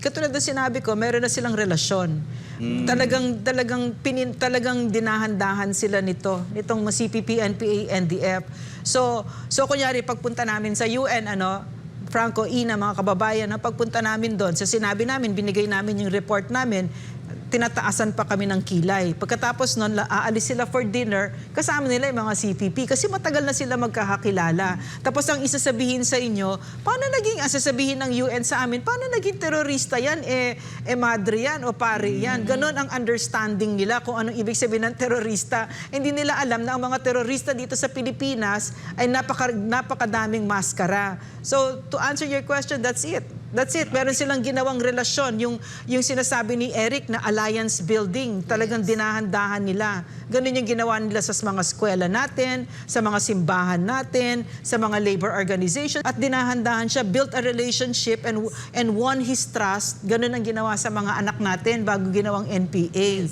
katulad na sinabi ko, meron na silang relasyon. Talagang talagang pinin, talagang dinahandahan sila nito, nitong CPP, NPA, NDF. So, so kunyari pagpunta namin sa UN ano, Franco, Ina, mga kababayan, ang pagpunta namin doon, sa sinabi namin, binigay namin yung report namin, tinataasan pa kami ng kilay. Pagkatapos la- aalis sila for dinner, kasama nila yung mga CPP kasi matagal na sila magkakakilala. Tapos ang isasabihin sa inyo, paano naging, ang sasabihin ng UN sa amin, paano naging terorista yan? Eh, eh madre yan o pare yan. Ganon ang understanding nila kung anong ibig sabihin ng terorista. Hindi nila alam na ang mga terorista dito sa Pilipinas ay napaka, napakadaming maskara. So, to answer your question, that's it. That's it. Meron silang ginawang relasyon. Yung, yung sinasabi ni Eric na alliance building, talagang dinahandahan nila. Ganun yung ginawa nila sa mga eskwela natin, sa mga simbahan natin, sa mga labor organization. At dinahandahan siya, built a relationship and, and won his trust. Ganun ang ginawa sa mga anak natin bago ginawang NPA.